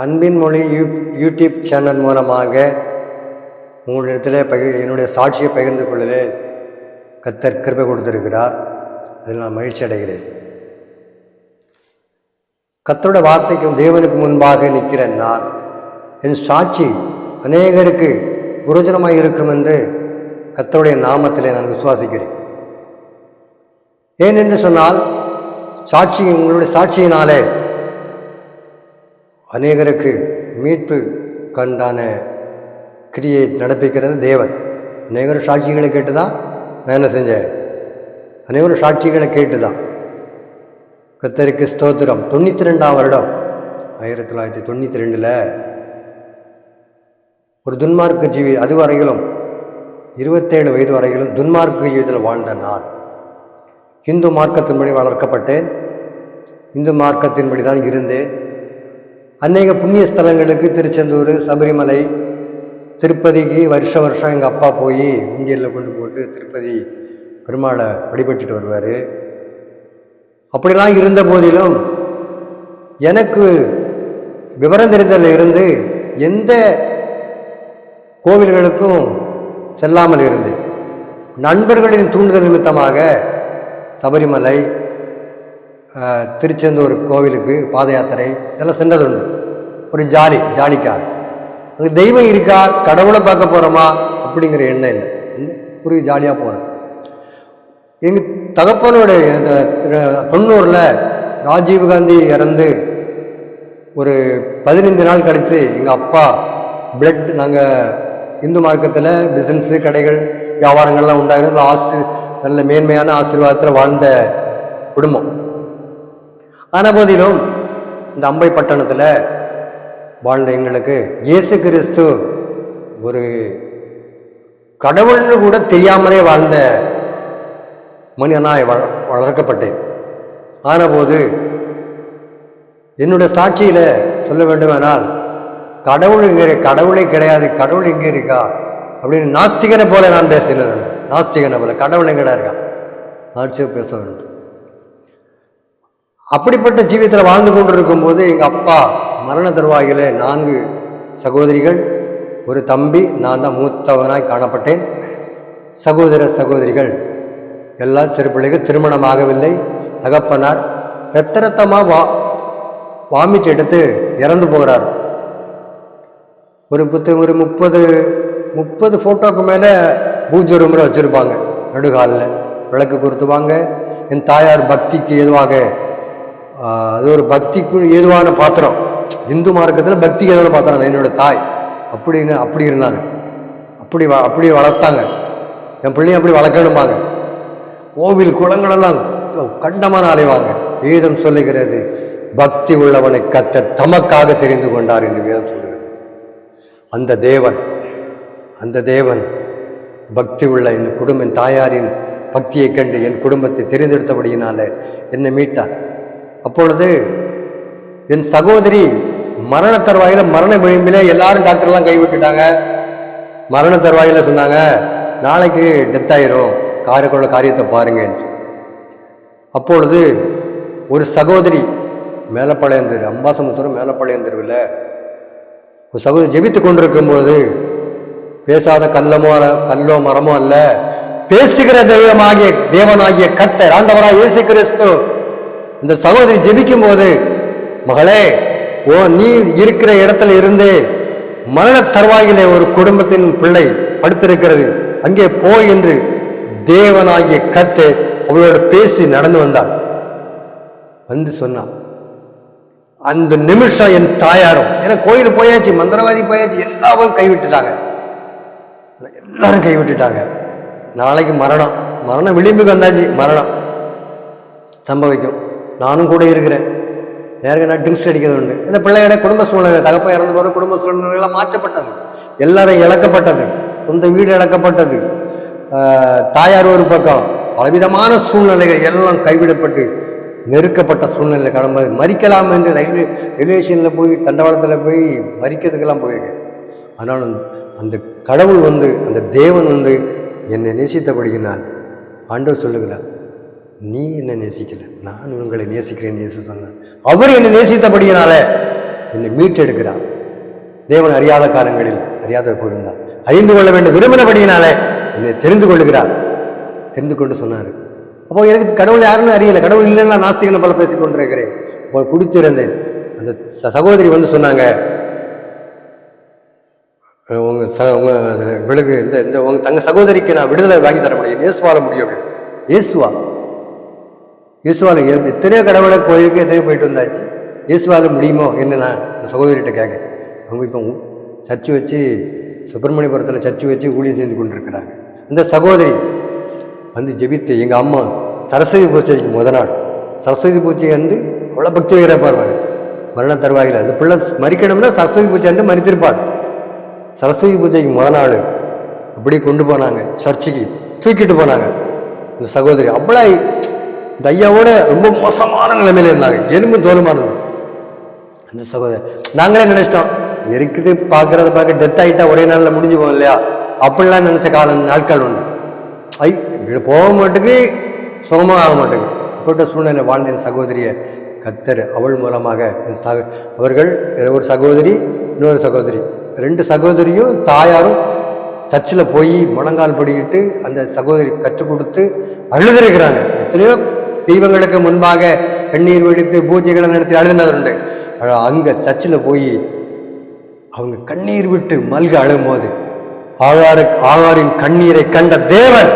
அன்பின் மொழி you YouTube channel மூலமாக உங்களிடத்தில் பகி என்னுடைய சாட்சியை பகிர்ந்து கொள்ளலே கத்தர் கிருப்பை கொடுத்திருக்கிறார். அதில் நான் மகிழ்ச்சி அடைகிறேன். கத்தரோட வார்த்தைக்கும் தேவனுக்கு முன்பாக நிற்கிறேன் நான் என் சாட்சி அநேகருக்கு புரோஜனமாக இருக்கும் என்று கத்தருடைய நாமத்தில் நான் விசுவாசிக்கிறேன். ஏன் என்று சொன்னால் சாட்சி உங்களுடைய சாட்சியினாலே அநேகருக்கு மீட்பு கண்டான கிரியை நடப்பிக்கிறது தேவன். அநேகர் சாட்சிகளை கேட்டு தான் நான் என்ன செஞ்சேன் அநேகர் சாட்சிகளை கேட்டு தான் கத்தருக்கு ஸ்தோத்திரம். தொண்ணூற்றி ரெண்டாம் வருடம். ஆயிரத்தி தொள்ளாயிரத்தி தொண்ணூற்றி ரெண்டில் ஒரு துன்மார்க்க ஜீவி அது வரையிலும் இருபத்தேழு வயது வரையிலும் துன்மார்க்க ஜீவிதத்தில் வாழ்ந்த நான். இந்து மார்க்கத்தின்படி வளர்க்கப்பட்டேன். இந்து மார்க்கத்தின்படி தான் இருந்தேன். அநேக புண்ணிய ஸ்தலங்களுக்கு திருச்செந்தூர் சபரிமலை திருப்பதிக்கு வருஷ வருஷம் எங்கள் அப்பா போய் இந்தியில் கொண்டு போட்டு திருப்பதி பெருமாளை வழிபட்டுட்டு வருவார். அப்படிலாம் இருந்த போதிலும் எனக்கு விவரம் தெரிந்ததில் இருந்து எந்த கோவில்களுக்கும் செல்லாமல் இருந்து நண்பர்களின் தூண்டுதல் நிமித்தமாக சபரிமலை திருச்செந்தூர் கோவிலுக்கு பாத யாத்திரை இதெல்லாம் சென்றதுண்டு. ஒரு ஜாலி ஜாலிக்காக. அங்கே தெய்வம் இருக்கா கடவுளை பார்க்க போகிறோமா அப்படிங்கிற எண்ணம் இல்லை. என்ன ஒரு ஜாலியாக போகிறோம் எங்கள் தகப்பனுடைய இந்த தொண்ணூறில் ராஜீவ்காந்தி இறந்து ஒரு பதினைந்து நாள் கழித்து எங்கள் அப்பா பிளட் நாங்கள் இந்து மார்க்கத்தில் பிஸ்னஸ்ஸு கடைகள் வியாபாரங்கள்லாம் உண்டாகிறது ஆசி நல்ல மேன்மையான ஆசீர்வாதத்தில் வாழ்ந்த குடும்பம். ஆன போதிலும் இந்த அம்பை பட்டணத்தில் வாழ்ந்த எங்களுக்கு இயேசு கிறிஸ்து ஒரு கடவுள்னு கூட தெரியாமலே வாழ்ந்த மனிதனாய் வள வளர்க்கப்பட்டேன். ஆனபோது என்னுடைய சாட்சியில் சொல்ல வேண்டுமானால் கடவுள் இங்கே கடவுளே கிடையாது கடவுள் எங்கே இருக்கா? அப்படின்னு நாஸ்திகனை போல நான் பேசினேன். நாஸ்திகனை போல கடவுள் எங்கடா இருக்கா? நாட்சியம் பேச வேண்டும். அப்படிப்பட்ட ஜீவியத்தில் வாழ்ந்து கொண்டிருக்கும் போது எங்கள் அப்பா மரண தருவாயில நான்கு சகோதரிகள் ஒரு தம்பி நான் தான் மூத்தவனாய் காணப்பட்டேன். சகோதர சகோதரிகள் எல்லா சிறு பிள்ளைகள் திருமணமாகவில்லை தகப்பனார் ரத்த ரத்தமாக வா வாமிட் எடுத்து இறந்து போகிறார். ஒரு புத்து ஒரு முப்பது முப்பது ஃபோட்டோக்கு மேலே பூஜை ரூமில் வச்சுருப்பாங்க. நடுகாலில் விளக்கு கொடுத்துவாங்க என் தாயார் பக்திக்கு ஏதுவாக அது ஒரு பக்திக்கு ஏதுவான பாத்திரம். இந்து மார்க்கத்தில் பக்தி கதவில் பார்த்தாங்க என்னோட தாய். அப்படின்னு அப்படி இருந்தாங்க. அப்படி வ- அப்படி வளர்த்தாங்க. என் பிள்ளையும் அப்படி வளர்க்கணுமாங்க கோவில் குளங்களெல்லாம் கண்டமான அலைவாங்க. வேதம் சொல்லுகிறது பக்தி உள்ளவனை கத்தர் தமக்காக தெரிந்து கொண்டார் என்று வேதம் சொல்லுகிறது. அந்த தேவன் அந்த தேவன் பக்தி உள்ள என் குடும்ப தாயாரின் பக்தியை கண்டு என் குடும்பத்தை தெரிந்தெடுத்தபடியினால என்னை மீட்டார். அப்பொழுது என் சகோதரி மரண தருவாயில் மரண விளிம்பிலே எல்லாரும் டாக்டர்லாம் கைவிட்டுட்டாங்க மரண தருவாயில் சொன்னாங்க நாளைக்கு டெத் ஆயிரும். காரைக்குள்ள காரியத்தை பாருங்க. அப்பொழுது ஒரு சகோதரி மேலப்பாளையந்தெரு அம்பாசமுத்திரம் மேலப்பாளையந்தெருவில் ஒரு சகோதரி ஜெபித்து கொண்டிருக்கும்போது பேசாத கல்லமோ அல்ல- கல்லோ மரமோ அல்ல பேசுகிற தெய்வமாகிய தேவனாகிய கத்தர் ஆண்டவராக இயேசு கிறிஸ்து. இந்த சகோதரி ஜெபிக்கும் போது மகளே ஓ நீ இருக்கிற இடத்துல இருந்து மரண தருவாயிலே ஒரு குடும்பத்தின் பிள்ளை படுத்திருக்கிறது. அங்கே போ என்று தேவனாகிய கத்து அவளோடு பேசி நடந்து வந்தார் வந்து சொன்னான் அந்த நிமிஷம் என் தாயாரும் ஏன்னா கோயில் போயாச்சு மந்திரவாதி போயாச்சு எல்லாரும் கைவிட்டுட்டாங்க. எல்லாரும் கைவிட்டுட்டாங்க. நாளைக்கு மரணம். மரணம் விளிம்புக்கு வந்தாச்சு மரணம். சம்பவிக்கும். நானும் கூட இருக்கிறேன். யாருக்கு ட்ரிங்க்ஸ் அடிக்கிறது உண்டு. இந்த பிள்ளையோட குடும்ப சூழ்நிலை தகப்ப இறந்து போகிற குடும்ப சூழ்நிலைலாம் மாற்றப்பட்டது. எல்லாரும் இழக்கப்பட்டது. சொந்த வீடு இழக்கப்பட்டது. தாயார் ஒரு பக்கம். பலவிதமான சூழ்நிலைகள் எல்லாம் கைவிடப்பட்டு நெருக்கப்பட்ட சூழ்நிலை கடமை மறிக்கலாம் என்று ரயில்வே ரயில்வே ஸ்டேஷனில் போய் தண்டவாளத்தில் போய் மறிக்கிறதுக்கெல்லாம் போயிருக்கேன். ஆனால் அந்த கடவுள் வந்து அந்த தேவன் வந்து என்னை நேசித்தபடியினால் ஆண்டவர் சொல்லுகிறார் நீ என்ன நேசிக்கல நான் உங்களை நேசிக்கிறேன் இயேசு சொன்னார். அவர் என்னை நேசித்தபடியினால என்னை மீட்டெடுக்கிறார். தேவன் அறியாத காலங்களில் அறியாத போயிருந்தார். அறிந்து கொள்ள வேண்டும் விரும்பினபடியினால என்னை தெரிந்து கொள்ளுகிறார். தெரிந்து கொண்டு சொன்னார். அப்போ எனக்கு கடவுள் யாருன்னு அறியல கடவுள் இல்லைன்னா நாஸ்திகனை பல பேசி கொண்டிருக்கிறேன். இப்போ குடித்திருந்தேன். அந்த சகோதரி வந்து சொன்னாங்க உங்கள் உங்க ச உங்க விலகு இந்த இந்த உங்க தங்க சகோதரிக்கு நான் விடுதலை வாங்கி தர முடியும் இயேசுவால முடியும் இயேசுவா இயேசுவால எத்தனையோ கடவுளை கோயிலுக்கு எத்தனையோ போயிட்டு வந்தாச்சு. இயேசுவால முடியுமோ என்ன இந்த சகோதரிகிட்ட கேட்க அவங்க இப்போ சர்ச்சு வச்சு சுப்பிரமணியபுரத்தில் சர்ச்சு வச்சு ஊழியம் செய்து கொண்டிருக்கிறாங்க. இந்த சகோதரி வந்து ஜெபித்து எங்கள் அம்மா சரஸ்வதி பூஜைக்கு முத நாள். சரஸ்வதி பூஜை வந்து அவ்வளோ பக்தி வைக்கிற பாருவாங்க மரண தருவாயில். அந்த பிள்ளை மறிக்கணும்னா சரஸ்வதி பூஜை வந்து மறித்திருப்பாள். சரஸ்வதி பூஜைக்கு முத நாள் அப்படி கொண்டு போனாங்க. சர்ச்சுக்கு தூக்கிட்டு போனாங்க. இந்த சகோதரி அவ்வளோ இந்த ஐயாவோட ரொம்ப மோசமான நிலைமையில இருந்தாங்க. எலும்பு தோலுமா இருந்தது. அந்த சகோதரி நாங்களே நினைச்சிட்டோம் இருக்குது பார்க்கறத பார்க்க டெத் ஆகிட்டா ஒரே நாளில் முடிஞ்சு போகும் இல்லையா? அப்படிலாம் நினச்ச காலம் நாட்கள் உண்டு. ஐ இது போக மாட்டுக்கு சுகமாக ஆக மாட்டேங்குது. இப்பட்ட சூழ்நிலை வாழ்ந்த என் சகோதரியை கத்தர் அவள் மூலமாக சக அவர்கள் ஒரு சகோதரி இன்னொரு சகோதரி. ரெண்டு சகோதரியும் தாயாரும் சர்ச்சில் போய் முழங்கால் படிக்கிட்டு அந்த சகோதரி கற்றுக் கொடுத்து அழுதுருக்கிறாங்க. எத்தனையோ தெய்வங்களுக்கு முன்பாக கண்ணீர் வெடித்து பூஜைகளை நடத்தி அழுதினதுண்டு. அங்க சர்ச்சில் போய் அவங்க கண்ணீர் விட்டு மல்க அழும்போது ஆகாரு ஆகாரின் கண்ணீரை கண்ட தேவன்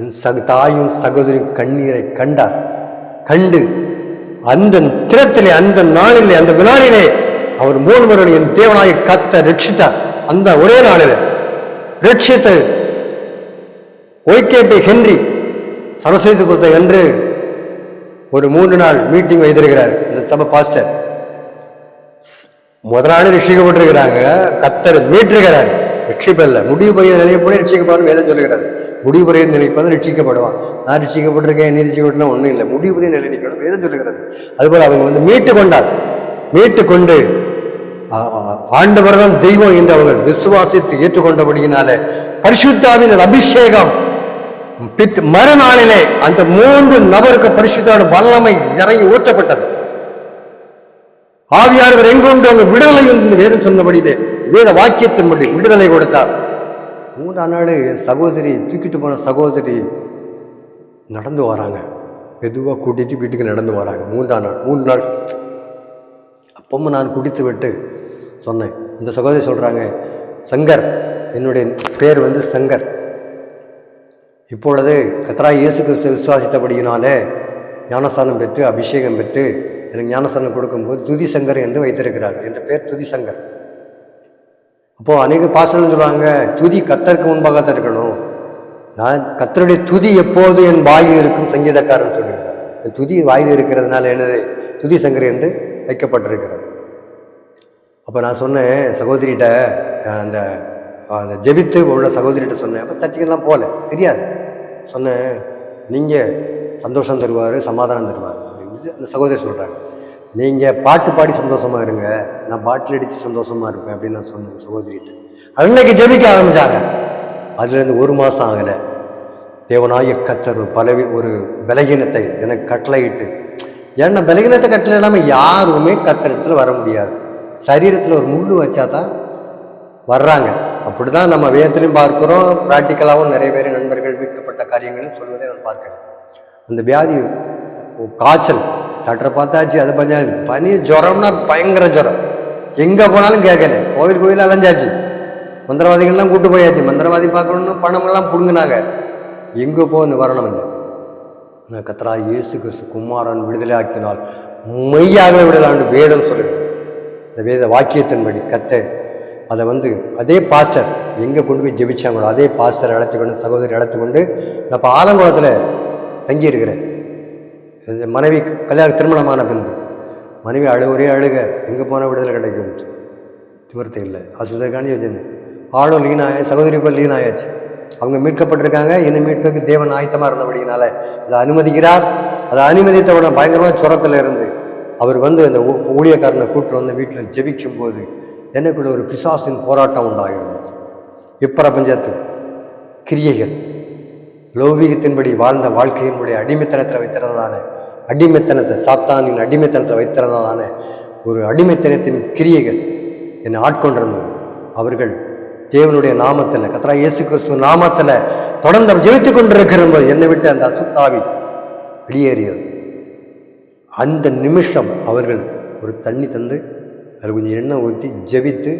என் சக தாயும் சகோதரின் கண்ணீரை கண்டார். கண்டு அந்த தினத்திலே அந்த நாளிலே அந்த வினாடிலே அவர் மூலவர்கள் என் தேவனாய் கத்த ரட்சித்தார். அந்த ஒரே நாளில் ரட்சித்து ஒய்கேபி ஹென்றி சரஸ்வதி புத்த என்று ஒரு மூன்று நாள் மீட்டிங் வைத்திருக்கிறார். இந்த சபை பாஸ்டர் முதல் நாள் ரட்சிக்கப்பட்டிருக்கிறாங்க கத்தர் மீட்டிருக்கிறார். ரட்சிப்பல்ல முடிவு பெரிய நிலையப்படி ரட்சிக்கப்படும் வேதம் சொல்லுகிறார் முடிவு பெரிய நிலைப்பது ரட்சிக்கப்படுவான் நான் ரட்சிக்கப்பட்டிருக்கேன் நீ ரட்சிக்கப்பட்டா ஒன்றும் இல்லை. முடிவு பெரிய நிலை நிற்கணும் வேதம் சொல்லுகிறது. அதுபோல் அவங்க வந்து மீட்டு கொண்டார். மீட்டு கொண்டு ஆ- ஆ- தெய்வம் என்று அவங்க விசுவாசித்து ஏற்றுக்கொண்டபடியினால பரிசுத்தாவின் அபிஷேகம் மறுநாளிலே அந்த மூன்று நபருக்கு பரிசுத்தாவோட வல்லமை இறங்கி ஊற்றப்பட்டது. ஆவியானவர் எங்குண்டு அங்கு விடுதலை என்று வேதம் சொன்னபடியே வேத வாக்கியத்தின்படி விடுதலை கொடுத்தார். மூன்றாம் நாள் சகோதரி தூக்கிட்டு போன சகோதரி நடந்து வராங்க. மெதுவாக கூட்டிட்டு வீட்டுக்கு நடந்து வராங்க. மூன்றாம் நாள் மூணு நாள். அப்பவும் நான் குடித்து விட்டு சொன்னேன். இந்த சகோதரி சொல்கிறாங்க சங்கர் என்னுடைய பேர் வந்து சங்கர். இப்பொழுது கத்ரா இயேசு கிறிஸ்து விசுவாசித்தபடியினாலே ஞானஸ்தானம் பெற்று அபிஷேகம் பெற்று எனக்கு ஞானஸ்தானம் கொடுக்கும்போது துதி சங்கர் என்று வைத்திருக்கிறார். என்ற பேர் துதிசங்கர். அப்போது அப்போ அநேக பாசனம் சொல்லுவாங்க துதி கத்தருக்கு முன்பாக தான் இருக்கணும். நான் கத்தருடைய துதி எப்போது என் வாயில் இருக்கும்? சங்கீதக்காரன் சொல்கிறார் துதி வாயில் இருக்கிறதுனால என்னது? துதி சங்கர் என்று வைக்கப்பட்டிருக்கிறது. அப்போ நான் சொன்னேன் சகோதரிகிட்ட அந்த ஜெபித்து உள்ள சகோதரிகிட்ட சொன்னேன். அப்போ சர்ச்சுக்கெல்லாம் போகல. தெரியாது. சொன்னேன் நீங்கள் சந்தோஷம் தருவார் சமாதானம் தருவார். அப்படின்னு அந்த சகோதரி சொல்கிறாங்க நீங்கள் பாட்டு பாடி சந்தோஷமா இருங்க. நான் பாட்டில் அடித்து சந்தோஷமாக இருப்பேன். அப்படின்னு நான் சொன்னேன் சகோதரிகிட்ட. அன்னைக்கு ஜெபிக்க ஆரம்பித்தாங்க அதுலேருந்து ஒரு மாதம் ஆகலை. தேவனாய கத்தர் ஒரு பலவி ஒரு பலகீனத்தை எனக்கு கட்டளையிட்டு ஏன்னா பலகீனத்தை கட்டளை இல்லாமல் யாருமே கத்தரிடத்துல வர முடியாது. சரீரத்தில் ஒரு முள் வச்சா தான் வர்றாங்க. அப்படிதான் நம்ம வேதத்திலையும் பார்க்குறோம். ப்ராக்டிக்கலாகவும் நிறைய பேர் நண்பர்கள் மீட்கப்பட்ட காரியங்களும் சொல்வதை நான் பார்க்குறேன். அந்த வியாதி காய்ச்சல் டாக்டரை பார்த்தாச்சு அது பஞ்சாயத்து பனி ஜுரம்னா பயங்கர ஜுரம். எங்கே போனாலும் கேட்கல. கோவில் கோவில் அலைஞ்சாச்சு. மந்திரவாதிகள்லாம் கூட்டு போயாச்சு. மந்திரவாதி பார்க்கணும்னு பணமெல்லாம் பிடுங்கினாங்க. எங்கே போ நிவாரணம் இல்லை நான் கத்தரா இயேசு கிறிஸ்து குமாரன் விடுதலை ஆக்கினால் மெய்யாக விடலான்னு வேதம் சொல்லுகிறது. இந்த வேத வாக்கியத்தின்படி கத்தை அதை வந்து அதே பாஸ்டர் எங்கே கொண்டு போய் ஜெபிச்சாங்களோ அதே பாஸ்டர் அழைத்து கொண்டு சகோதரி அழைத்து கொண்டு நான் இப்போ ஆலங்குளத்தில் தங்கியிருக்கிறேன். மனைவி கல்யாண திருமணமான பின்பு. மனைவி அழு ஒரே அழுக எங்கே போனால் விடுதலை கிடைக்கும். நிவர்த்தி இல்லை. ஆஸ்பத்திரிக்காண்டி வச்சிருந்தேன் ஆளும் லீன் ஆய சகோதரி இப்போ லீன் ஆயாச்சு அவங்க மீட்கப்பட்டிருக்காங்க. என்னை மீட்பதுக்கு தேவன் ஆயத்தமாக இருந்தபடினால அதை அனுமதிக்கிறார். அதை அனுமதித்தவுடன் பயங்கரமாக சுரத்தில் இருந்து அவர் வந்து அந்த ஊ- ஊழியக்காரனை கூப்பிட்டு வந்து வீட்டில் ஜெபிக்கும் போது எனக்குள்ள ஒரு பிசாசின் போராட்டம் உண்டாகிறது. இப்பிரபஞ்சத்து கிரியைகள் லௌகீகத்தின்படி வாழ்ந்த வாழ்க்கையினுடைய அடிமைத்தனத்தில் வைத்திருந்ததான அடிமைத்தனத்தை சாத்தானின் அடிமைத்தனத்தில் வைத்திருந்ததான ஒரு அடிமைத்தனத்தின் கிரியைகள் என்னை ஆட்கொண்டிருந்தது. அவர்கள் தேவனுடைய நாமத்தில் கத்ரா இயேசு கிறிஸ்துவ நாமத்தில் தொடர்ந்து ஜெயித்து கொண்டிருக்கிற போது என்னை விட்டு அந்த அசுத்தாவி வெளியேறியது. அந்த நிமிஷம் அவர்கள் ஒரு தண்ணி தந்து அதில் கொஞ்சம் எண்ணெய் ஊற்றி ஜெபித்து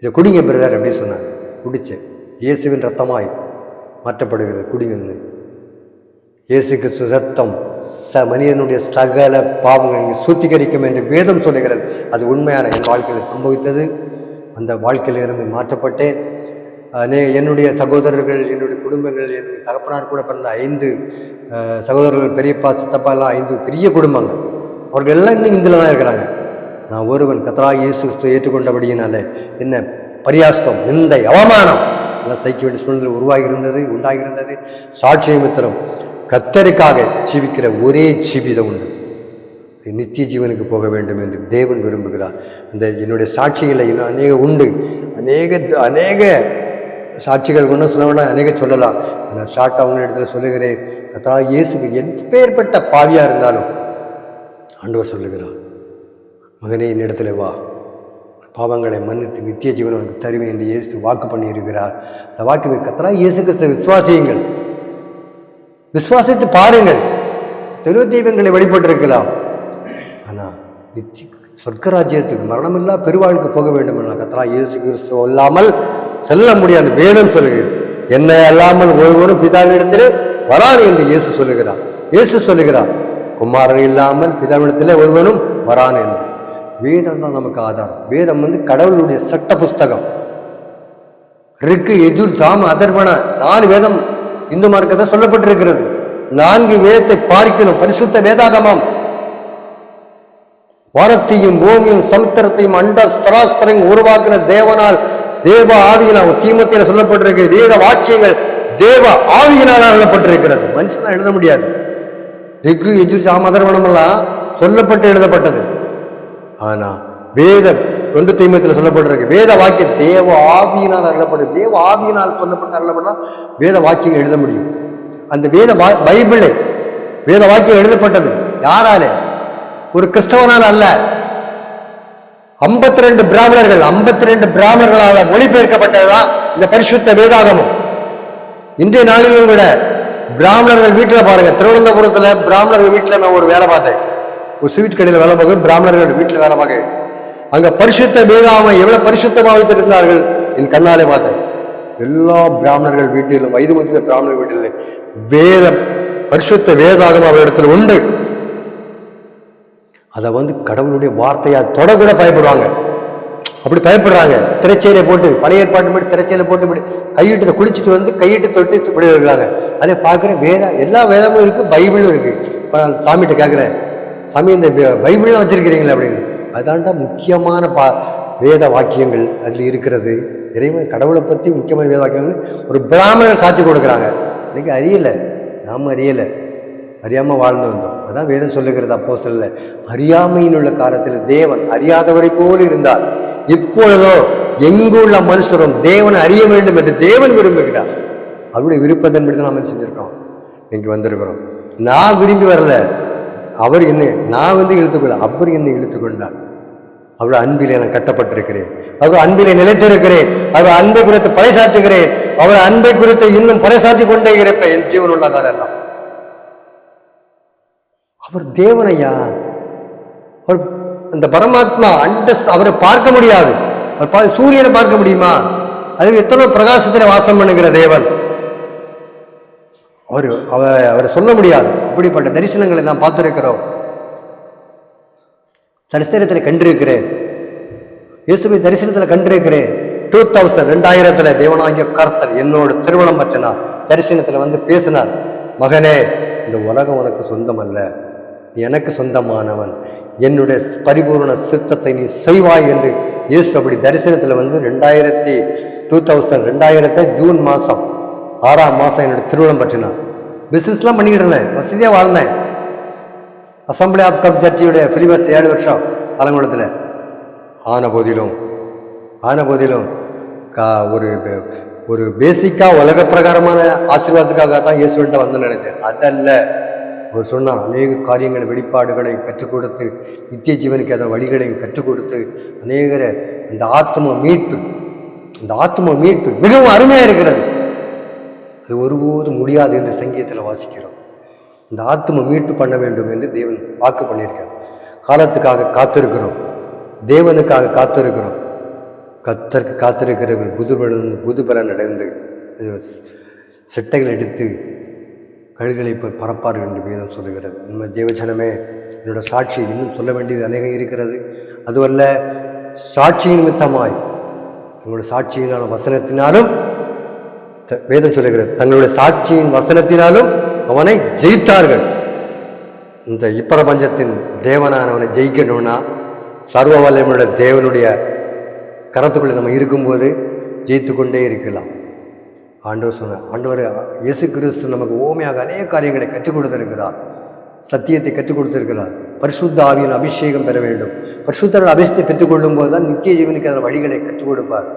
இதை குடிங்க பிரதர் அப்படின்னு சொன்னார். குடித்தேன் இயேசுவின் ரத்தமாய் மாற்றப்படுகிறது. குடிங்கன்னு இயேசு கிறிஸ்து ச மனிதனுடைய சகல பாவங்களை சுத்திகரிக்கும் என்று வேதம் சொல்லுகிறது. அது உண்மையான என் வாழ்க்கையில் சம்பவித்தது. அந்த வாழ்க்கையிலிருந்து மாற்றப்பட்டேன். என்னுடைய சகோதரர்கள் என்னுடைய குடும்பங்கள் என்னுடைய தகப்பனார் கூட பிறந்த ஐந்து சகோதரர்கள் பெரியப்பா சித்தப்பா எல்லாம் ஐந்து பெரிய குடும்பங்கள். அவர்கள் எல்லாம் இன்னும் இதில் தான் இருக்கிறாங்க. நான் ஒருவன் கத்ரா இயேசு ஏற்றுக்கொண்டபடியினாலே என்ன? பரியாசம் நிந்தை அவமானம் எல்லாம் சைக்க வேண்டிய சூழ்நிலை உருவாகி இருந்தது உண்டாகி இருந்தது சாட்சி நிமித்திரம் கத்தருக்காக ஜீவிக்கிற ஒரே ஜீவிதம் உண்டு. நித்திய ஜீவனுக்கு போக வேண்டும் என்று தேவன் விரும்புகிறார். இந்த என்னுடைய சாட்சிகளை இன்னும் அநேக உண்டு. அநேக அநேக சாட்சிகள் ஒன்றும் சொல்ல அநேக சொல்லலாம். நான் ஷார்ட்டாக உங்க இடத்துல சொல்லுகிறேன். கத்தா இயேசுக்கு எப்பேற்பட்ட பாவியாக இருந்தாலும் ஆண்டவர் சொல்லுகிறார். மகனே என்னிடத்துல வா. பாவங்களை மன்னித்து நித்திய ஜீவன் உனக்கு தருவேன் என்று இயேசு வாக்கு பண்ணியிருக்கிறார். அந்த வாக்கு கத்தனா இயேசு கிறிஸ்து விசுவாசியுங்கள். விசுவாசித்து பாருங்கள். தெரு தெய்வங்களை வழிபட்டிருக்கலாம். ஆனால் நித்தி சொர்க்கராஜ்யத்துக்கு மரணமில்லா பெருவாழ்க்கு போக வேண்டும் என கத்தனா இயேசு கிறிஸ்து இல்லாமல் செல்ல முடியாது. வேணும் சொல்கிறேன் என்னை அல்லாமல் ஒருவரும் பிதாவிடத்திலே வராது என்று இயேசு சொல்லுகிறார். இயேசு சொல்லுகிறார் குமாரன் இல்லாமல் பிதாவிடத்திலே ஒருவனும் வரான் என்று. வேதம் தான் நமக்கு ஆதாரம். வேதம் வந்து கடவுளுடைய சட்ட புஸ்தகம் ரிக்கு எஜுர் சாம அதர்வன நாலு வேதம் இந்து மார்க்கத்தை சொல்லப்பட்டிருக்கிறது. நான்கு வேதத்தை பார்க்கணும் பரிசுத்த வேதாகமாம். வானத்தையும் பூமியும் சமுத்திரத்தையும் அண்ட சராஸ்திரம் உருவாக்குற தேவனால் தேவ ஆவியினால் தீமத்தில சொல்லப்பட்டிருக்கு வேத வாக்கியங்கள் தேவ ஆவியினால் எழுதப்பட்டிருக்கிறது. மனுஷனால் எழுத முடியாது. ரிக்கு எஜுர் சாம அதர்வனம் எல்லாம் சொல்லப்பட்டு எழுதப்பட்டது. ஆனா வேத தொண்டு தீமத்தில் சொல்லப்பட்டிருக்கு. வேத வாக்கியம் தேவ ஆவியினால் அருளப்படும். தேவ ஆவியினால் சொல்லப்பட்டு அருளப்பட்டா வேத வாக்கியம் எழுத முடியும். அந்த வேத வா பைபிளை வேத வாக்கியம் எழுதப்பட்டது. யாராலே? ஒரு கிறிஸ்தவனால் அல்ல. 52 ரெண்டு பிராமணர்கள் 52 ரெண்டு பிராமணர்களால் மொழிபெயர்க்கப்பட்டதுதான் இந்த பரிசுத்த வேதாகமம். இன்றைய நாளிலும் கூட பிராமணர்கள் வீட்டில் பாருங்க. திருவனந்தபுரத்தில் பிராமணர்கள் வீட்டில் நான் ஒரு வேலை பார்த்தேன். ஒரு ஸ்வீட் கடையில் வேலை பார்க்க பிராமணர்கள் வீட்டில் வேலை பார்க்க. அங்க பரிசுத்த வேதாகமம் எவ்வளவு பரிசுத்தமாக வைத்திருந்தார்கள் என் கண்ணாலே பார்த்தேன். எல்லா பிராமணர்கள் வீட்டிலும் வயது முதிர்ந்த பிராமணர் வீட்டில் வேத பரிசுத்த வேதாகம் அவரிடத்தில் உண்டு. அதை வந்து கடவுளுடைய வார்த்தையா தொட கூட பயப்படுவாங்க. அப்படி பயப்படுறாங்க. திரைச்சேலை போட்டு பழைய ஏற்பாட்டு மட்டும் திரைச்சேலை போட்டு இப்படி கையிட்டு குளிச்சுட்டு வந்து கையிட்டு தொட்டு இப்படி இருக்கிறாங்க அதே பார்க்குறேன் வேதம் எல்லா வேதமும் இருக்கு பைபிளும் இருக்கு. இப்போ நான் சாமிகிட்ட கேட்குறேன் சாமி இந்த பைபிளில் வச்சுருக்கிறீங்களே அப்படின்னு. அதான்டா முக்கியமான பா வேத வாக்கியங்கள் அதில் இருக்கிறது. இறைவன் கடவுளை பற்றி முக்கியமான வேத வாக்கியங்கள். ஒரு பிராமணர் சாட்சி கொடுக்குறாங்க. இன்றைக்கி அறியலை. நாம் அறியலை. அறியாமல் வாழ்ந்து வந்தோம். அதான் வேதம் சொல்லுகிறது அப்போ சொல்ல அறியாமையின் உள்ள காலத்தில் தேவன் அறியாதவரை போல் இருந்தார். இப்பொழுதோ எங்குள்ள மனுஷரும் தேவனை அறிய வேண்டும் என்று தேவன் விரும்புகிறார். அவருடைய விருப்பத்தின்படி தான் நாம் செஞ்சுருக்கோம்? இங்கே வந்திருக்கிறோம். நான் விரும்பி வரல. அவர் என்ன நான் வந்து இழுத்துக்கொள்ள அவர் என்னை இழுத்துக்கொண்டார். அவ்வளவு அன்பிலே நான் கட்டப்பட்டிருக்கிறேன். அவர் அன்பிலே நிலைத்திருக்கிறேன். அவர் அன்பை குறித்து பறைசாற்றுகிறேன். அவர் அன்பை குறித்து இன்னும் பறைசாற்றி கொண்டே இருப்பேன் என் ஜீவன் உள்ள காலெல்லாம் அவர் தேவனையா? அவர் அந்த பரமாத்மா அண்டஸ்ட் அவரை பார்க்க முடியாது. அவர் பா- சூரியனை பார்க்க முடியுமா? அது எத்தனை பிரகாசத்தில் வாசம் பண்ணுகிற தேவன். அவர் அவர் அவரை சொல்ல முடியாது. அப்படிப்பட்ட தரிசனங்களை நாம் பார்த்திருக்கிறோம். தரிசனத்தில் கண்டிருக்கிறேன். இயேசுவை தரிசனத்தில் கண்டிருக்கிறேன். டூ தௌசண்ட் ரெண்டாயிரத்துல தேவனாகிய கர்த்தர் என்னோட திருமணம் பற்றினார். தரிசனத்தில் வந்து பேசினார். மகனே இந்த உலகம் உனக்கு சொந்தம் அல்ல எனக்கு சொந்தமானவன். என்னுடைய பரிபூர்ண சித்தத்தை நீ செய்வாய் என்று இயேசு அப்படி தரிசனத்தில் வந்து ரெண்டாயிரத்தி டூ தௌசண்ட் ரெண்டாயிரத்தை ஜூன் மாதம் ஆறாம் மாதம் என்னோட திருவிழம் பற்றினான் பிஸ்னஸ்லாம் பண்ணிக்கிட்டு இருந்தேன் வசதியாக வாழ்ந்தேன் அசம்பிளி ஆஃப் கப் ஜட்ஜியுடைய ஃபிலிபஸ் ஏழு வருஷம் ஆலங்குளத்தில் ஆன போதிலும் ஆன போதிலும் கா ஒரு ஒரு பேசிக்காக உலக பிரகாரமான ஆசீர்வாதத்துக்காக தான் இயேசுவிட்ட வந்து நினைத்தேன். அதல்ல அவர் சொன்னார் அநேக காரியங்களை வெளிப்பாடுகளை கற்றுக் கொடுத்து நித்திய ஜீவனுக்கு அதன் வழிகளையும் கற்றுக் கொடுத்து அநேகரை அந்த ஆத்ம மீட்பு இந்த ஆத்ம மீட்பு மிகவும் அருமையாக இருக்கிறது. அது ஒருபோதும் முடியாது என்று சங்கீதத்தில் வாசிக்கிறோம். இந்த ஆத்ம மீட்பு பண்ண வேண்டும் என்று தேவன் வாக்கு பண்ணியிருக்கார். காலத்துக்காக காத்திருக்கிறோம். தேவனுக்காக காத்திருக்கிறோம். கத்தற்கு காத்திருக்கிறவர்கள் புதுபலன் புதுபலன் அடைந்து சிட்டைகள் எடுத்து கழுகளை போய் பரப்பார்கள் என்று வேதம் சொல்லுகிறது. நம்ம தேவச்சனமே என்னோட சாட்சி இன்னும் சொல்ல வேண்டியது அநேகம் இருக்கிறது. அதுவல்ல சாட்சியின் மித்தமாய் தங்களுடைய சாட்சியினாலும் வசனத்தினாலும் வேதம் சொல்லுகிறது தங்களுடைய சாட்சியின் வசனத்தினாலும் அவனை ஜெயித்தார்கள். இந்த இப்பிரபஞ்சத்தின் தேவனானவனை ஜெயிக்கணும்னா சர்வ வல்லமையுள்ள தேவனுடைய கரத்துக்குள்ளே நம்ம இருக்கும்போது ஜெயித்து கொண்டே இருக்கலாம். ஆண்டவர் சொன்னார் ஆண்டவர் இயேசு கிறிஸ்து நமக்கு ஓமையாக அநேக காரியங்களை கற்றுக் கொடுத்திருக்கிறார். சத்தியத்தை கற்றுக் கொடுத்திருக்கிறார். பரிசுத்த ஆவியின் அபிஷேகம் பெற வேண்டும். பரிசுத்தவர்கள் அபிஷேகத்தை பெற்றுக்கொள்ளும் போது தான் நித்திய ஜீவனுக்கு அதன் வழிகளை கற்றுக் கொடுப்பார்.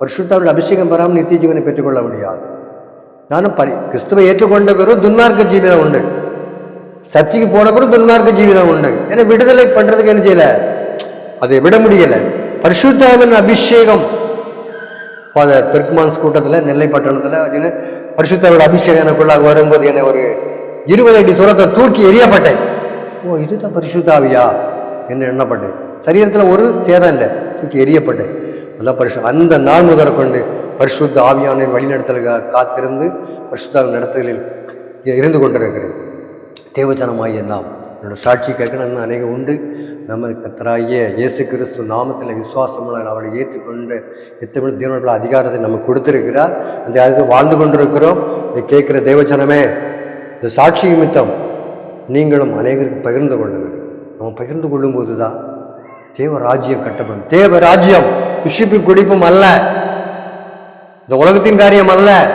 பரிசுத்தாவில் அபிஷேகம் பெறாமல் நித்திய ஜீவனை பெற்றுக்கொள்ள முடியாது. நானும் பரி கிறிஸ்துவை ஏற்றுக்கொண்ட பிறகு துன்மார்க்க ஜீவிதம் உண்டு. சர்ச்சைக்கு போன பிறகு துன்மார்க்க ஜீவிதம் உண்டு. ஏன்னா விடுதலை பண்ணுறதுக்கு என்ன செய்யல? அதை விட முடியலை. பரிசுத்தாவின் அபிஷேகம். அதை பெர்க்மான்ஸ் கூட்டத்தில் நெல்லை பட்டணத்தில் பார்த்தீங்கன்னா பரிசுத்தாவோட அபிஷேகம் எனக்குள்ளாக வரும்போது என்னை ஒரு இருபது அடி தூரத்தை தூக்கி எரியப்பட்டேன் ஓ இதுதான் பரிசுத்தாவியா? என்று எண்ணப்பட்டேன். சரீரத்தில் ஒரு சேதம் இல்லை. தூக்கி எரியப்பட்டேன் நல்லா பரிசு அந்த நாள் முதற்கொண்டு பரிசுத்த ஆவியானை வழிநடத்தலுக்காக காத்திருந்து பரிசுத்தாவின் நடத்தலில் இருந்து கொண்டிருக்கிறேன் தேவஜனமாகிய நாம் என்னோட சாட்சி கேட்கணும்னு அநேகம் உண்டு. நம்ம கத்தராகிய இயேசு கிறிஸ்து நாமத்தில் விசுவாசமுள்ள அவளை ஏற்றுக்கொண்டு எத்தனை தேவனுடைய அதிகாரத்தை நமக்கு கொடுத்துருக்கிறார். அந்த அதிகாரத்தில் வாழ்ந்து கொண்டிருக்கிறோம். இதை கேட்கிற தேவஜனமே இந்த சாட்சி நிமித்தம் நீங்களும் அநேகருக்கு பகிர்ந்து கொள்ளுங்கள். நம்ம பகிர்ந்து கொள்ளும்போது தான் தேவராஜ்யம் கட்டப்படும். தேவ ராஜ்யம் குஷிப்பு குடிப்பும் அல்ல. இந்த உலகத்தின் காரியம் அல்ல.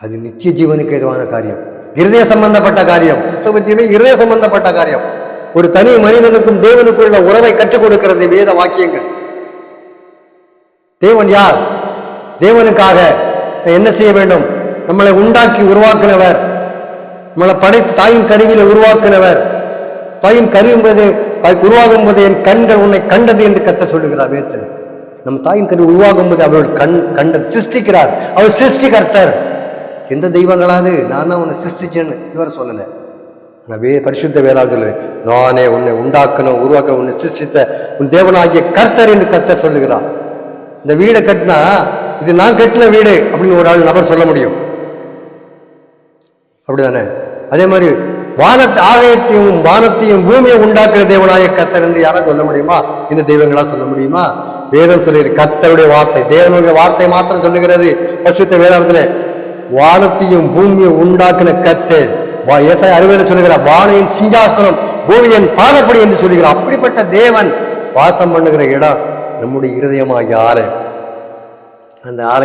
அது நித்திய ஜீவனுக்கு எதுவான காரியம். இருதய சம்பந்தப்பட்ட காரியம். கிறிஸ்தவ ஜீவன் இருதய சம்பந்தப்பட்ட காரியம். ஒரு தனி மனிதனுக்கும் தேவனுக்குள்ள உறவை கற்றுக் கொடுக்கிறது வேத வாக்கியங்கள். தேவன் யார்? தேவனுக்காக என்ன செய்ய வேண்டும்? நம்மளை உண்டாக்கி உருவாக்கினவர். நம்மளை படைத்து தாயின் கருவியில உருவாக்கினவர். தாயின் கரு என்பது உருவாகும் போது என் கண்கள் உன்னை கண்டது என்று கத்த சொல்லுகிறார் வேதத்தில். நம்ம தாயின் கரு உருவாகும் போது அவர்கள் கண் கண்டது. சிருஷ்டிக்கிறார். அவர் சிருஷ்டிகர்த்தர் எந்த தெய்வங்களாது நான் தான் உன்னை சிருஷ்டிச்சேன்னு இவர் சொல்லலை. நான் வே பரிசுத்த வேளாண் நானே உன்னை உண்டாக்கணும் உருவாக்க உன்னை சிருஷ்டித்த உன் தேவனாகிய கர்த்தர் என்று கத்த சொல்லுகிறார். இந்த வீடை கட்டினா இது நான் கட்டின வீடு அப்படின்னு ஒரு ஆள் நபர் சொல்ல முடியும். அப்படிதானே? அதே மாதிரி வானத்தை ஆலயத்தையும் வானத்தையும் பூமியை உண்டாக்குற தேவனாய கத்தர் என்று யாரும் சொல்ல முடியுமா? இந்த தெய்வங்களா சொல்ல முடியுமா? வேதம் சொல்லி கத்தருடைய வார்த்தை தேவனுடைய வார்த்தை மாத்திரம் சொல்லுகிறது. பசுத்த வேதாளத்துல வானத்தையும் பூமியை உண்டாக்குன கத்தர் வா ஏசாய் அறுவையில சொல்லுகிற வானையின் சிங்காசனம் பூமியின் பாதப்படி என்று சொல்லுகிறார். அப்படிப்பட்ட தேவன் வாசம் பண்ணுகிற இடம் நம்முடைய இருதயமாக ஆலயம். அந்த ஆலயம்